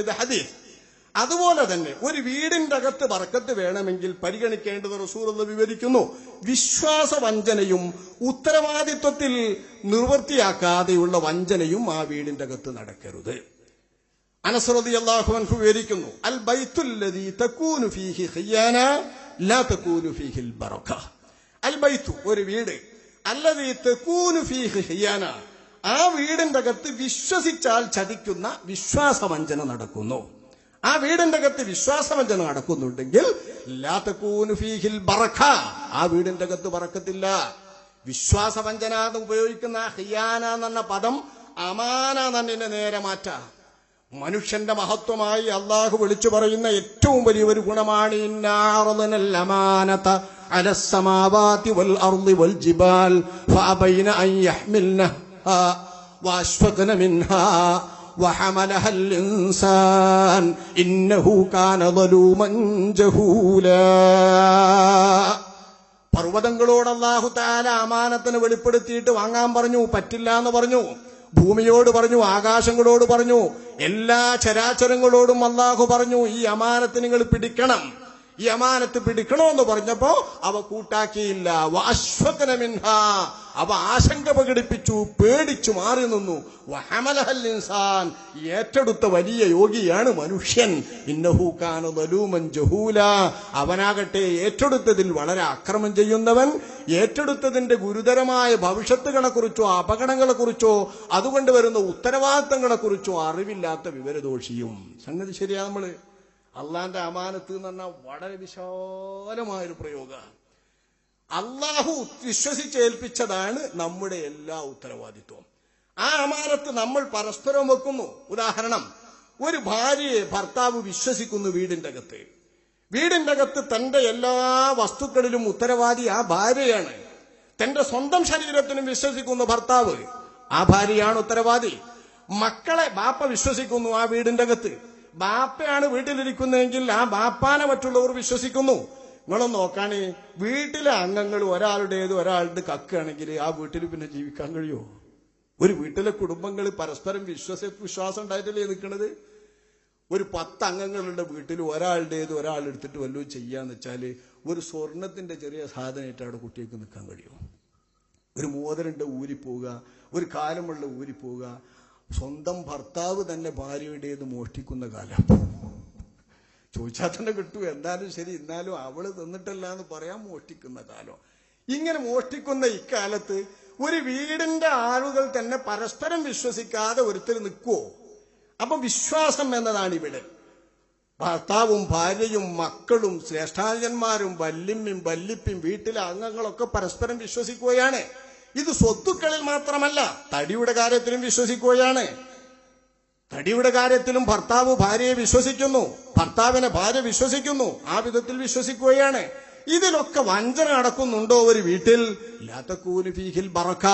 ഇത് ഹദീസ്. അതുപോലെ തന്നെ ഒരു വീടിന്റെ അകത്ത് ബർക്കത്ത് വേണമെങ്കിൽ പരിഗണിക്കേണ്ടത് റസൂർ എന്ന് വിവരിക്കുന്നു. വിശ്വാസ വഞ്ചനയും ഉത്തരവാദിത്വത്തിൽ നിർവൃത്തിയാക്കാതെയുള്ള വഞ്ചനയും ആ വീടിന്റെ അകത്ത് നടക്കരുത്. അനസ്രതി അള്ളാഹുവൻഹു വിവരിക്കുന്നു അൽ ബൈത്തുല്ലദീ തകൂനു ഫീഹി ഖിയാന ലാ തകൂനു ഫീഹിൽ ബറക. അൽ ബൈത്തു ഒരു വീട്. അല്ലതീ തകൂനു ഫീഹി ഖിയാന ആ വീടിന്റെ അകത്ത് വിശ്വസിച്ചാൽ ചതിക്കുന്ന വിശ്വാസവഞ്ചന നടക്കുന്നു. ആ വീടിന്റെ അകത്ത് വിശ്വാസവഞ്ചന നടക്കുന്നുണ്ടെങ്കിൽ ഫീഹിൽ ബറക ആ വീടിന്റെ അകത്ത് പറക്കത്തില്ല വിശ്വാസവഞ്ചന എന്ന് ഉപയോഗിക്കുന്ന ഹിയാന എന്ന പദം അമാന തന്നെ നേരെ മാറ്റ. മനുഷ്യന്റെ മഹത്വമായി അള്ളാഹു വിളിച്ചു പറയുന്ന ഏറ്റവും വലിയ ഒരു ഗുണമാണ് അലസ്സമാവാതി വൽ അർളി വൽ ജിബാൽ വഅശ്ഫഖന മിൻഹാ وحملها الإنسان إنه كان ظلوما جهولا പർവ്വതങ്ങളോട് അള്ളാഹു താല അമാനത്തിന് വെളിപ്പെടുത്തിയിട്ട് വാങ്ങാൻ പറഞ്ഞു പറ്റില്ല എന്ന് പറഞ്ഞു ഭൂമിയോട് പറഞ്ഞു ആകാശങ്ങളോട് പറഞ്ഞു എല്ലാ ചരാചരങ്ങളോടും അള്ളാഹു പറഞ്ഞു ഈ അമാനത്ത് നിങ്ങൾ പിടിക്കണം ഈ അമാനത്ത് പിടിക്കണോന്ന് പറഞ്ഞപ്പോ അവ കൂട്ടാക്കിയില്ല. വാശ്വതന മിൻഹ. അവ ആശങ്ക പ്രകടിപ്പിച്ചു പേടിച്ചു മാറി നിന്നു. ഇൻസാൻ. ഏറ്റെടുത്ത വലിയ യോഗിയാണ് മനുഷ്യൻ. ജഹൂല. അവനാകട്ടെ ഏറ്റെടുത്തതിൽ വളരെ അക്രമം ചെയ്യുന്നവൻ. ഏറ്റെടുത്തതിന്റെ ഗുരുതരമായ ഭവിഷ്യത്തുകളെക്കുറിച്ചോ അപകടങ്ങളെക്കുറിച്ചോ അതുകൊണ്ട് വരുന്ന ഉത്തരവാദിത്തങ്ങളെക്കുറിച്ചോ അറിവില്ലാത്ത വിവരദോഷിയും. സംഗതി ശരിയാ നമ്മൾ? അള്ളാന്റെ അമാനത്ത് എന്ന് പറഞ്ഞാൽ വളരെ വിശാലമായൊരു പ്രയോഗമാണ്. അള്ളാഹു വിശ്വസിച്ചേൽപ്പിച്ചതാണ് നമ്മുടെ എല്ലാ ഉത്തരവാദിത്വം ആ അമാനത്ത് നമ്മൾ പരസ്പരം വെക്കുന്നു. ഉദാഹരണം ഒരു ഭാര്യയെ ഭർത്താവ് വിശ്വസിക്കുന്നു വീടിന്റെ അകത്ത്. വീടിന്റെ അകത്ത് തന്റെ എല്ലാ വസ്തുക്കളിലും ഉത്തരവാദി ആ ഭാര്യയാണ്. തന്റെ സ്വന്തം ശരീരത്തിനും വിശ്വസിക്കുന്ന ഭർത്താവ്. ആ ഭാര്യയാണ് ഉത്തരവാദി. മക്കളെ ബാപ്പ വിശ്വസിക്കുന്നു ആ വീടിന്റെ അകത്ത്. ബാപ്പയാണ് വീട്ടിലിരിക്കുന്നതെങ്കിൽ ആ ബാപ്പാനെ മറ്റുള്ളവർ വിശ്വസിക്കുന്നു. നിങ്ങളൊന്ന് നോക്കാണേ വീട്ടിലെ അംഗങ്ങൾ ഒരാളുടേത് ഒരാളുടെ കക്കുകയാണെങ്കിൽ ആ വീട്ടിൽ പിന്നെ ജീവിക്കാൻ കഴിയുമോ ഒരു വീട്ടിലെ കുടുംബങ്ങൾ പരസ്പരം വിശ്വസ വിശ്വാസം ഉണ്ടായിട്ടല്ലേ നിൽക്കുന്നത് ഒരു പത്ത് അംഗങ്ങളുടെ വീട്ടിൽ ഒരാളുടേത് ഒരാൾ എടുത്തിട്ട് വല്ലതും ചെയ്യാന്ന് വെച്ചാൽ ഒരു സ്വർണത്തിന്റെ ചെറിയ സാധനമായിട്ട് അവിടെ കുട്ടികൾക്ക് നിൽക്കാൻ കഴിയുമോ ഒരു മോതിരണ്ട് ഊരി പോവുക ഒരു കാലമുള്ള ഊരിപ്പോവുക സ്വന്തം ഭർത്താവ് തന്നെ ഭാര്യയുടേത് മോഷ്ടിക്കുന്ന കാലം. ചോദിച്ചാൽ തന്നെ കിട്ടൂ. എന്തായാലും ശരി എന്നാലും അവൾ തന്നിട്ടല്ല എന്ന് പറയാൻ മോഷ്ടിക്കുന്ന കാലം. ഇങ്ങനെ മോഷ്ടിക്കുന്ന ഇക്കാലത്ത് ഒരു വീടിന്റെ ആളുകൾ തന്നെ പരസ്പരം വിശ്വസിക്കാതെ ഒരുത്തർ നിൽക്കുവോ? അപ്പൊ വിശ്വാസം എന്നതാണ് ഇവിടെ ഭർത്താവും ഭാര്യയും മക്കളും ശ്രേഷ്ഠാജന്മാരും വല്യമ്മയും വല്ലിപ്പും വീട്ടിലെ അംഗങ്ങളൊക്കെ പരസ്പരം വിശ്വസിക്കുകയാണ്. ഇത് സ്വത്തുക്കളിൽ മാത്രമല്ല തടിയുടെ കാര്യത്തിലും വിശ്വസിക്കുകയാണ്. തടിയുടെ കാര്യത്തിലും ഭർത്താവ് ഭാര്യയെ വിശ്വസിക്കുന്നു ഭർത്താവിനെ ഭാര്യ വിശ്വസിക്കുന്നു ആ വിധത്തിൽ വിശ്വസിക്കുകയാണ്. ഇതിലൊക്കെ വഞ്ചന നടക്കുന്നുണ്ടോ ഒരു വീട്ടിൽ? ലാത്തക്കൂന് ഫീഹിൽ ബറക്ക.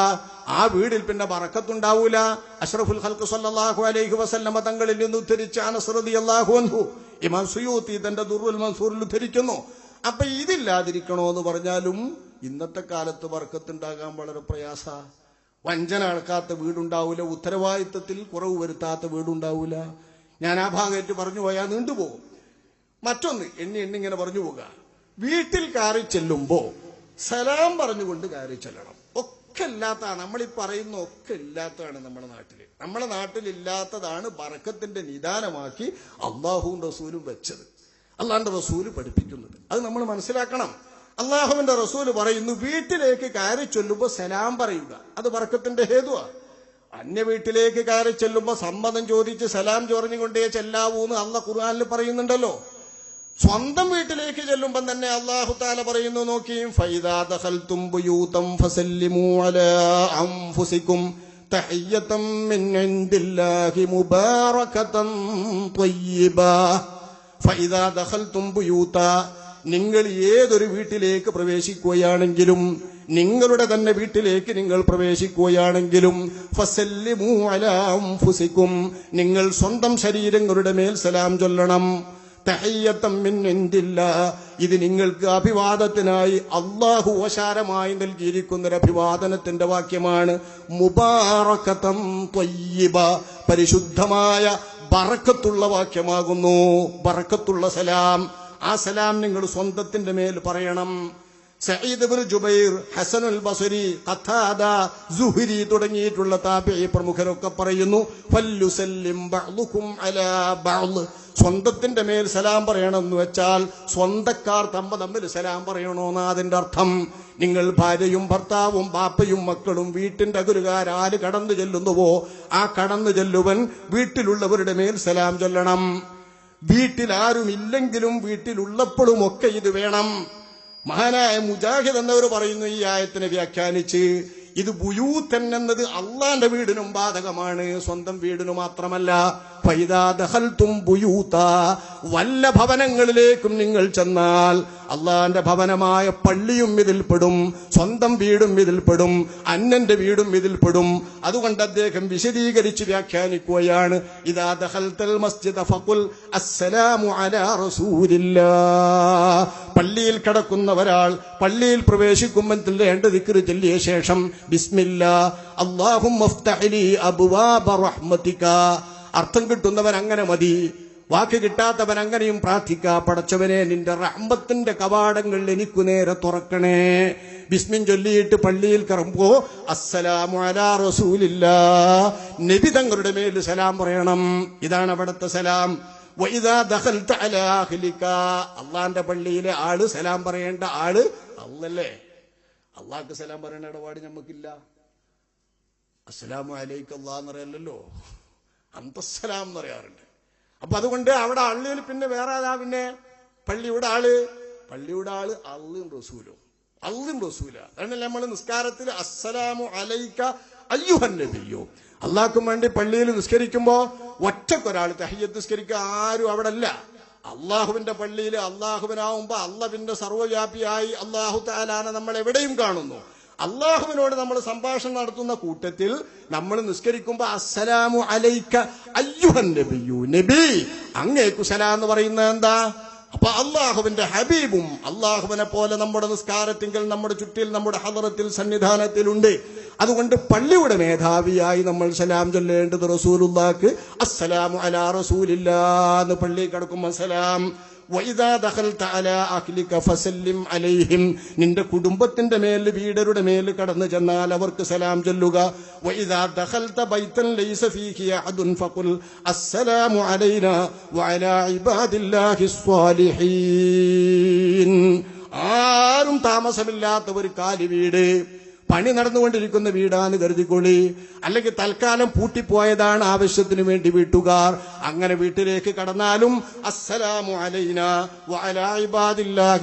ആ വീടിൽ പിന്നെ ബറക്കത്തുണ്ടാവൂല. അഷ്റഫുൽ ഹൽക്ക് സല്ലാഹു അലൈഹി വസല്ലമ തങ്ങളിൽ നിന്ന് ഉദ്ധരിച്ച അനസ്രതി അള്ളാഹു അൻഹു ഇമാം സുയൂത്തി തന്റെ ദുർവൽ മൻസൂറിൽ ഉദ്ധരിക്കുന്നു. അപ്പൊ ഇതില്ലാതിരിക്കണോ എന്ന് പറഞ്ഞാലും ഇന്നത്തെ കാലത്ത് വർക്കത്തുണ്ടാകാൻ വളരെ പ്രയാസ. വഞ്ചന അടക്കാത്ത വീടുണ്ടാവൂല ഉത്തരവാദിത്തത്തിൽ കുറവ് വരുത്താത്ത വീടുണ്ടാവൂല. ഞാൻ ആ ഭാഗമായിട്ട് പറഞ്ഞു പോയാൽ നീണ്ടുപോകും മറ്റൊന്ന് എണ്ണി എണ്ണി ഇങ്ങനെ പറഞ്ഞു പോകുക വീട്ടിൽ കയറി ചെല്ലുമ്പോ സലാം പറഞ്ഞുകൊണ്ട് കയറി ചെല്ലണം. ഒക്കെ ഇല്ലാത്തതാണ്. നമ്മൾ ഈ പറയുന്ന ഒക്കെ ഇല്ലാത്തതാണ് നമ്മുടെ നാട്ടിൽ. നമ്മുടെ നാട്ടിലില്ലാത്തതാണ് ബറക്കത്തിന്റെ നിദാനമാക്കി അള്ളാഹുവും റസൂലും വെച്ചത്. അള്ളാന്റെ റസൂൽ പഠിപ്പിക്കുന്നത്. അത് നമ്മൾ മനസ്സിലാക്കണം. അള്ളാഹുവിന്റെ റസൂൽ പറയുന്നു വീട്ടിലേക്ക് കയറി ചൊല്ലുമ്പോ സലാം പറയുക. അത് വർക്കത്തിന്റെ ഹേതുവാ. അന്യ വീട്ടിലേക്ക് കയറി ചെല്ലുമ്പോ സമ്മതം ചോദിച്ച് സലാം ചൊറിഞ്ഞുകൊണ്ടേ ചെല്ലാവൂന്ന് അള്ള ഖുർആാനിൽ പറയുന്നുണ്ടല്ലോ. സ്വന്തം വീട്ടിലേക്ക് ചെല്ലുമ്പം തന്നെ അള്ളാഹു താല പറയുന്നു നോക്കിയും ഫൈദാ ദഖൽതും ബുയൂതം നിങ്ങൾ ഏതൊരു വീട്ടിലേക്ക് പ്രവേശിക്കുകയാണെങ്കിലും നിങ്ങളുടെ തന്നെ വീട്ടിലേക്ക് നിങ്ങൾ പ്രവേശിക്കുകയാണെങ്കിലും അൻഫുസികും നിങ്ങൾ സ്വന്തം ശരീരങ്ങളുടെ മേൽ സലാം ചൊല്ലണം. ില്ല ഇത് നിങ്ങൾക്ക് അഭിവാദത്തിനായി അള്ളാഹു വശാരമായി നൽകിയിരിക്കുന്ന ഒരു അഭിവാദനത്തിന്റെ വാക്യമാണ്. മുബാറക്കത്തം ത്വയ്യിബ. പരിശുദ്ധമായ ബറക്കത്തുള്ള വാക്യമാകുന്നു. ബറക്കത്തുള്ള സലാം. ആ സലാം നിങ്ങൾ സ്വന്തത്തിന്റെ മേൽ പറയണം. സയ്യിദ് ഇബ്നു ജുബൈർ ഹസനുൽ ബസരി ഖത്താദ സുഹരി തുടങ്ങിയിട്ടുള്ള താബിഈ പ്രമുഖരൊക്കെ പറയുന്നു ഫല്ലുസല്ലിം ബഅ്ദുകും അലാ ബഅ്ദ്. സ്വന്തത്തിന്റെ മേൽ സലാം പറയണം എന്ന് വെച്ചാൽ സ്വന്തക്കാർ തമ്മ തമ്മിൽ സലാം പറയണോന്നാ അതിന്റെ അർത്ഥം. നിങ്ങൾ ഭാര്യയും ഭർത്താവും ബാപ്പയും മക്കളും വീട്ടിന്റെ അകുലുകാർ ആര് കടന്നു ചെല്ലുന്നുവോ ആ കടന്നു ചെല്ലുവൻ വീട്ടിലുള്ളവരുടെ മേൽ സലാം ചൊല്ലണം. വീട്ടിൽ ആരും ഇല്ലെങ്കിലും വീട്ടിലുള്ളപ്പോഴും ഒക്കെ ഇത് വേണം. മഹാനായ മുജാഹിദ് എന്നവർ പറയുന്നു ഈ ആയത്തിനെ വ്യാഖ്യാനിച്ച് ഇത് ബുയൂത്തൻ എന്നത് അള്ളാന്റെ വീടിനും ബാധകമാണ് സ്വന്തം വീടിനു മാത്രമല്ല വല്ല ഭവനങ്ങളിലേക്കും നിങ്ങൾ ചെന്നാൽ അള്ളാന്റെ ഭവനമായ പള്ളിയും ഇതിൽപ്പെടും സ്വന്തം വീടും ഇതിൽപ്പെടും അന്നന്റെ വീടും ഇതിൽപ്പെടും അതുകൊണ്ട് അദ്ദേഹം വിശദീകരിച്ച് വ്യാഖ്യാനിക്കുകയാണ് ഫഖുൽ അസ്സലാമു അലാ പള്ളിയിൽ കിടക്കുന്ന ഒരാൾ പള്ളിയിൽ പ്രവേശിക്കുമ്പോൾ ചൊല്ലേണ്ട ദിക്റ് ചൊല്ലിയ ശേഷം ബിസ്മില്ല അള്ളാഹും അർത്ഥം കിട്ടുന്നവൻ അങ്ങനെ മതി. വാക്ക് കിട്ടാത്തവൻ അങ്ങനെയും പ്രാർത്ഥിക്കാ. പടച്ചവനെ നിന്റെ റഹ്മത്തിന്റെ കവാടങ്ങൾ എനിക്കു നേരെ തുറക്കണേ. ബിസ്മിൻ ചൊല്ലിയിട്ട് പള്ളിയിൽ കറമ്പോ അസ്സലാമു അലാ റസൂലില്ല. നബി തങ്ങളുടെ മേൽ സലാം പറയണം. ഇതാണ് അവിടുത്തെ സലാം. അള്ളാന്റെ പള്ളിയിലെ ആൾ സലാം പറയേണ്ട ആൾ അല്ലല്ലേ അള്ളാഹ്ക്ക് സലാം പറയേണ്ട ഇടപാട് നമുക്കില്ല അസ്സലാമു അലൈക്കല്ലാന്നറിയല്ലോ അന്തസ്സലാം എന്ന് പറയാറുണ്ട്. അപ്പൊ അതുകൊണ്ട് അവിടെ അള്ളിയിൽ പിന്നെ വേറെ ആരാ പിന്നെ? പള്ളിയുടെ ആൾ. പള്ളിയുടെ ആൾ അള്ളും റസൂലും. അള്ളും റസൂല. അതാണ് നമ്മൾ നിസ്കാരത്തിൽ അസ്സലാമു അലൈക്ക അയ്യുഹൻ നബിയോ അള്ളാഹ്ക്കും വേണ്ടി പള്ളിയിൽ നിസ്കരിക്കുമ്പോ ഒറ്റക്കൊരാൾ തഹയ്യത്ത് നിസ്കരിക്കുക ആരും അവിടെ അല്ല അള്ളാഹുവിന്റെ പള്ളിയിൽ അള്ളാഹുവിനാവുമ്പോ അള്ളവിന്റെ സർവവ്യാപിയായി അള്ളാഹു താലാന നമ്മൾ എവിടെയും കാണുന്നു. അള്ളാഹുവിനോട് നമ്മൾ സംഭാഷണം നടത്തുന്ന കൂട്ടത്തിൽ നമ്മൾ നിസ്കരിക്കുമ്പോ അസ്സലാമു അലൈക്ക അയ്യുഹൻ നബിയു നബി അങ്ങേക്കു സലാം എന്ന് പറയുന്നത് എന്താ? അപ്പൊ അള്ളാഹുവിന്റെ ഹബീബും അള്ളാഹുവിനെ പോലെ നമ്മുടെ നിസ്കാരത്തിങ്കിൽ നമ്മുടെ ചുറ്റിൽ നമ്മുടെ ഹദറത്തിൽ സന്നിധാനത്തിലുണ്ട്. അതുകൊണ്ട് പള്ളിയുടെ മേധാവിയായി നമ്മൾ സലാം ചൊല്ലേണ്ടത് റസൂലുള്ളാക്ക്. അസ്സലാമു അലാ റസൂലില്ലാന്ന് പള്ളി കിടക്കുമ്പോൾ സലാം അലൈഹിം നിന്റെ കുടുംബത്തിന്റെ മേൽ വീടരുടെ മേൽ കടന്നു ചെന്നാൽ അവർക്ക് സലാം ചൊല്ലുക. ആരും താമസമില്ലാത്ത ഒരു കാലി വീട്. പണി നടന്നുകൊണ്ടിരിക്കുന്ന വീടാന്ന് കരുതിക്കൊള്ളി അല്ലെങ്കിൽ തൽക്കാലം പൂട്ടിപ്പോയതാണ് ആവശ്യത്തിന് വേണ്ടി വീട്ടുകാർ. അങ്ങനെ വീട്ടിലേക്ക് കടന്നാലും അസ്സലാമു അലൈന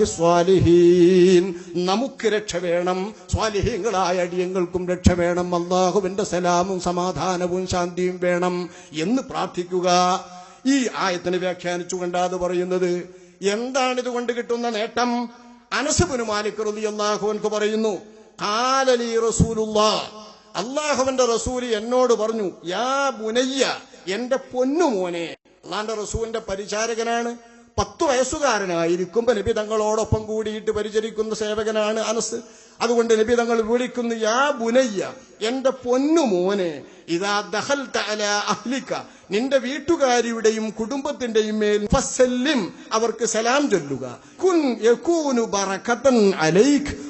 സ്വാലിഹീൻ. നമുക്ക് രക്ഷ വേണം. സ്വാലിഹീങ്ങളായ അടിയങ്ങൾക്കും രക്ഷ വേണം. അള്ളാഹുവിന്റെ സലാമും സമാധാനവും ശാന്തിയും വേണം എന്ന് പ്രാർത്ഥിക്കുക. ഈ ആയത്തിന് വ്യാഖ്യാനിച്ചുകൊണ്ടാ അത് പറയുന്നത്. എന്താണ് ഇതുകൊണ്ട് കിട്ടുന്ന നേട്ടം? അനസുബിന് മാലിക് റളിയല്ലാഹു അൻഹു പറയുന്നു കാലലി റസൂലുള്ളാ. അള്ളാഹുവിന്റെ റസൂൽ എന്നോട് പറഞ്ഞു യാ ബുനയ്യ എന്റെ പൊന്നു മോനെ അള്ളാന്റെ റസൂലിന്റെ പരിചാരകനാണ് പത്തു വയസ്സുകാരനായിരിക്കുമ്പോ നബി തങ്ങളോടൊപ്പം കൂടിയിട്ട് പരിചരിക്കുന്ന സേവകനാണ് അനസ്. അതുകൊണ്ട് നബി തങ്ങൾ വിളിക്കുന്നു യാ ബുനയ്യ എന്റെ പൊന്നു മോനെ ഇതാ ദഹൽ തല അഹ്ലിക്ക നിന്റെ വീട്ടുകാരിയുടെയും കുടുംബത്തിന്റെയും മേൽ ഫസല്ലിം അവർക്ക് സലാം ചൊല്ലുക. കുൻ യകൂനു ബറകതൻ അലൈക്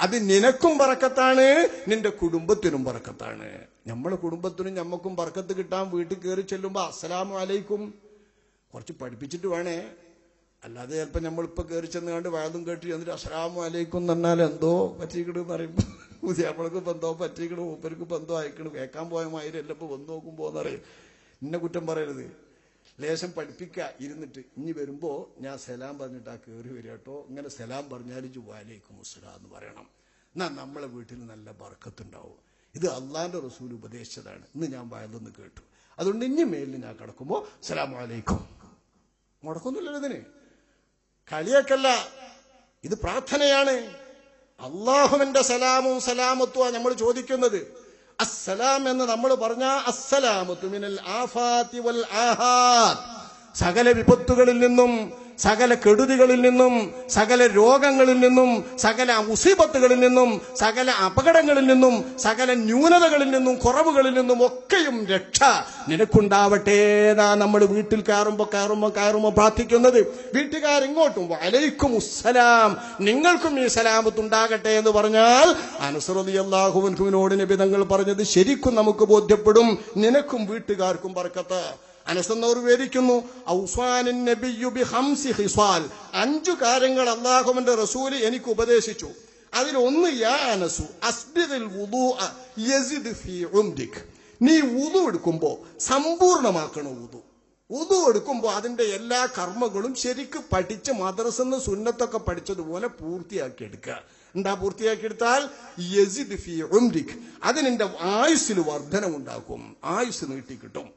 അത് നിനക്കും പറക്കത്താണ് നിന്റെ കുടുംബത്തിനും പറക്കത്താണ് നമ്മളെ കുടുംബത്തിനും ഞമ്മക്കും പറക്കത്ത് കിട്ടാൻ വീട്ടിൽ കയറി ചെല്ലുമ്പോ അസ്സലാം വലൈക്കും കുറച്ച് പഠിപ്പിച്ചിട്ട് വേണേ. അല്ലാതെ ചിലപ്പോൾ നമ്മളിപ്പോൾ കയറി ചെന്ന് കണ്ട് വയതും കേട്ടി എന്നിട്ട് അസ്സലാം വലൈക്കും എന്ന് പറഞ്ഞാൽ എന്തോ പറ്റിക്കണെന്ന് പറയുമ്പോൾ പറയുമ്പോ നമ്മൾക്ക് ബന്ധോ പറ്റിക്കണ് മൂപ്പർക്ക് ബന്ധോ അയക്കണം കേൾക്കാൻ പോയ മാതിരി എല്ലാം ഇപ്പം വന്ന് നോക്കുമ്പോൾ പറയും. ഇന്നെ കുറ്റം പറയരുത്. ലേശം പഠിപ്പിക്കുക ഇരുന്നിട്ട്. ഇനി വരുമ്പോ ഞാൻ സലാം പറഞ്ഞിട്ട് ആ കയറി വരിക കേട്ടോ. ഇങ്ങനെ സലാം പറഞ്ഞാൽ വാലേക്കും മുസ്ലാ എന്ന് പറയണം. എന്നാ നമ്മളെ വീട്ടിൽ നല്ല ബർക്കത്തുണ്ടാവും. ഇത് അള്ളാന്റെ റസൂൽ ഉപദേശിച്ചതാണ്. ഇന്ന് ഞാൻ വയലൊന്ന് കേട്ടു. അതുകൊണ്ട് ഇനി മേലിൽ ഞാൻ കിടക്കുമ്പോ സലാം വാലേക്കും മുടക്കൊന്നുമില്ലല്ലോ ഇതിന്. കളിയൊക്കല്ല ഇത് പ്രാർത്ഥനയാണ്. അള്ളാഹുവിന്റെ സലാമും സലാമത്തുവാ നമ്മൾ ചോദിക്കുന്നത്. അസ്സലാം എന്ന് നമ്മൾ പറഞ്ഞ അസ്സലാമു തുമിനൽ ആഫാത്തി വൽ ആഹാത്ത് സകല വിപത്തുകളിൽ നിന്നും സകല കെടുതികളിൽ നിന്നും സകല രോഗങ്ങളിൽ നിന്നും സകല മുസീബത്തുകളിൽ നിന്നും സകല അപകടങ്ങളിൽ നിന്നും സകല ന്യൂനതകളിൽ നിന്നും കുറവുകളിൽ നിന്നും ഒക്കെയും രക്ഷ നിനക്കുണ്ടാവട്ടെ എന്നാ നമ്മൾ വീട്ടിൽ കയറുമ്പോ കയറുമ്പോ കയറുമ്പോ പ്രാർത്ഥിക്കുന്നത്. വീട്ടുകാരിങ്ങോട്ടും വലൈക്കും ഉസ്സലാം. നിങ്ങൾക്കും ഈ സലാമത്ത് ഉണ്ടാകട്ടെ എന്ന് പറഞ്ഞാൽ അനുസൃതി അള്ളാഹുവിനോട് നിബിധങ്ങൾ പറഞ്ഞത് ശരിക്കും നമുക്ക് ബോധ്യപ്പെടും. നിനക്കും വീട്ടുകാർക്കും പറക്കത്ത് അനസന്നവർ വിവരിക്കുന്നു അഞ്ചു കാര്യങ്ങൾ അള്ളാഹുവിന്റെ റസൂൽ എനിക്ക് ഉപദേശിച്ചു. അതിലൊന്ന് യാ അനസു അസ്ബിദിൽ നീ വുദു എടുക്കുമ്പോ സമ്പൂർണമാക്കണം വുദു? വുദു എടുക്കുമ്പോൾ അതിന്റെ എല്ലാ കർമ്മങ്ങളും ശരിക്ക് പഠിച്ച് മദ്രസെന്ന് സുന്നത്തൊക്കെ പഠിച്ചതുപോലെ പൂർത്തിയാക്കി എടുക്കുക എന്താ പൂർത്തിയാക്കിയെടുത്താൽ? യസിദ് ഫീ ഉംരിഖ് അതിനെന്റെ ആയുസ്സിൽ വർധനമുണ്ടാക്കും ആയുസ് നീട്ടിക്കിട്ടും.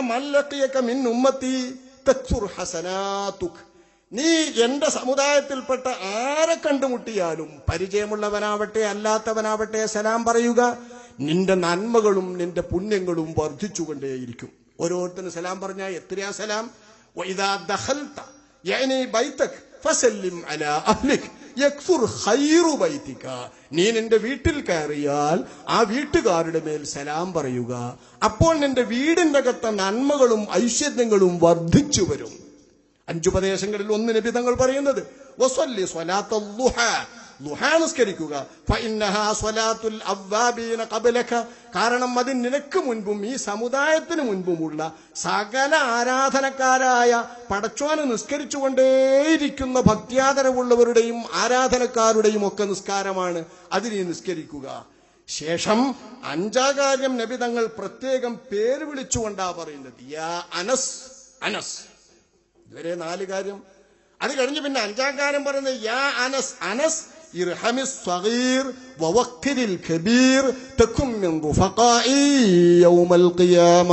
മല്ലക്കിയക്ക മിൻ ഉമ്മത്തി ഹസനാതുക് നീ എന്റെ സമുദായത്തിൽപ്പെട്ട ആരെ കണ്ടുമുട്ടിയാലും പരിചയമുള്ളവനാവട്ടെ അല്ലാത്തവനാവട്ടെ സലാം പറയുക നിന്റെ നന്മകളും നിന്റെ പുണ്യങ്ങളും വർദ്ധിച്ചുകൊണ്ടേയിരിക്കും. ഓരോരുത്തരും സലാം പറഞ്ഞാൽ എത്രയാ സലാം? ഫസല്ലിം അല അഹ്ലിക് യക്ഫുർ ഖൈറു ബൈതിക. നീ നിന്റെ വീട്ടിൽ കയറിയാൽ ആ വീട്ടുകാരുടെ മേൽ സലാം പറയുക. അപ്പോൾ നിന്റെ വീടിന്റെ അകത്ത നന്മകളും ഐശ്വര്യങ്ങളും വർദ്ധിച്ചു വരും. അഞ്ചുപദേശങ്ങളിൽ ഒന്ന് നിബിതങ്ങൾ പറയുന്നത് നിസ്കരിക്കുക കാരണം അത് നിനക്ക് മുൻപും ഈ സമുദായത്തിന് മുൻപുമുള്ള സകല ആരാധനക്കാരായ പടച്ചോനെ നിസ്കരിച്ചുകൊണ്ടേയിരിക്കുന്ന ഭക്തിയാദരവുള്ളവരുടെയും ആരാധനക്കാരുടെയും ഒക്കെ നിസ്കാരമാണ് അതിനെ നിസ്കരിക്കുക. ശേഷം അഞ്ചാകാര്യം നബി തങ്ങൾ പ്രത്യേകം പേര് വിളിച്ചുകൊണ്ടാ പറയുന്നത്. യാ അനസ് അനസ്. ഇതുവരെ നാല് കാര്യം. അത് കഴിഞ്ഞ് പിന്നെ അഞ്ചാം കാര്യം പറയുന്നത് യാ അനസ് അനസ് ഇർഹമി സ്വഗീർ വവക്കിരിൽ കബീർ തക്കും മിൻ റുഫഖാഇ യൗമൽ ഖിയാമ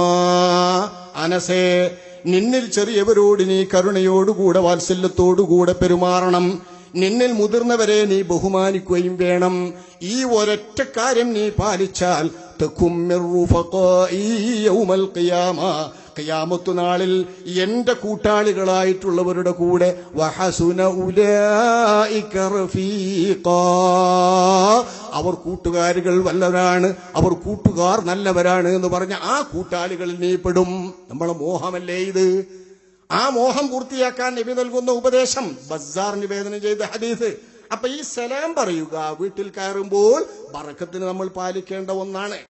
അനസേ നിന്നിൽ ചെറിയവരോട് നീ കരുണയോടുകൂടെ വാത്സല്യത്തോടുകൂടെ പെരുമാറണം. നിന്നിൽ മുതിർന്നവരെ നീ ബഹുമാനിക്കുകയും വേണം. ഈ ഒരൊറ്റ കാര്യം നീ പാലിച്ചാൽ തക്കും ഖിയാമത്തു നാളിൽ എന്റെ കൂട്ടാളികളായിട്ടുള്ളവരുടെ കൂടെ വഹസുന. അവർ കൂട്ടുകാരികൾ വല്ലവരാണ് അവർ കൂട്ടുകാർ നല്ലവരാണ് എന്ന് പറഞ്ഞ ആ കൂട്ടാളികളിൽ നീ പെടും. നമ്മളെ മോഹമല്ലേ ഇത്? ആ മോഹം പൂർത്തിയാക്കാൻ നബി നൽകുന്ന ഉപദേശം. ബസാർ നിവേദനം ചെയ്ത ഹദീസ്. അപ്പൊ ഈ സലാം പറയുക വീട്ടിൽ കയറുമ്പോൾ ബറക്കത്തിന് നമ്മൾ പാലിക്കേണ്ട ഒന്നാണ്.